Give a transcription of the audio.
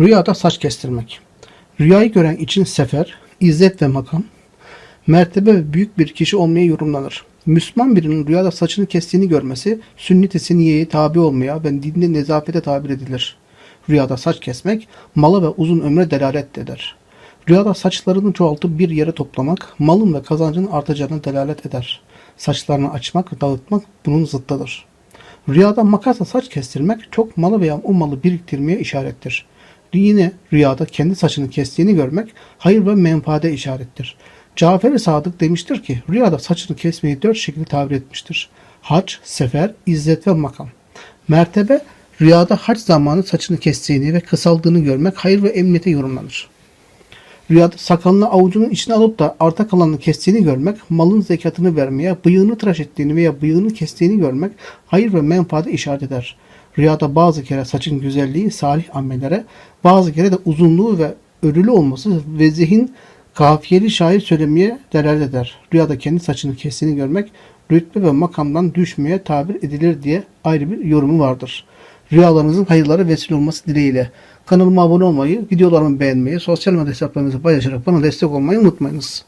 Rüyada saç kestirmek. Rüyayı gören için sefer, izzet ve makam, mertebe ve büyük bir kişi olmaya yorumlanır. Müslüman birinin rüyada saçını kestiğini görmesi, sünnet-i seniyeye tabi olmaya ve dinde nezafete tabir edilir. Rüyada saç kesmek, mala ve uzun ömre delalet eder. Rüyada saçlarını çoğaltıp bir yere toplamak, malın ve kazancın artacağına delalet eder. Saçlarını açmak, dağıtmak bunun zıttıdır. Rüyada makasla saç kestirmek çok malı veya o malı biriktirmeye işarettir. Yine rüyada kendi saçını kestiğini görmek hayır ve menfaate işarettir. Cafer-i Sadık demiştir ki rüyada saçını kesmeyi dört şekilde tabir etmiştir. Hac, sefer, izzet ve makam. Mertebe rüyada hac zamanı saçını kestiğini ve kısaldığını görmek hayır ve emniyete yorumlanır. Rüyada sakalını avucunun içine alıp da arta kalanını kestiğini görmek, malın zekatını vermeye, bıyığını tıraş ettiğini veya bıyığını kestiğini görmek hayır ve menfaate işaret eder. Rüyada bazı kere saçın güzelliği salih amellere, bazı kere de uzunluğu ve örülü olması ve zihin kafiyeli şair söylemeye delalet eder. Rüyada kendi saçını kestiğini görmek, rütbe ve makamdan düşmeye tabir edilir diye ayrı bir yorumu vardır. Rüyalarınızın hayırlara vesile olması dileğiyle. Kanalıma abone olmayı, videolarımı beğenmeyi, sosyal medya hesaplarınızı paylaşarak bana destek olmayı unutmayınız.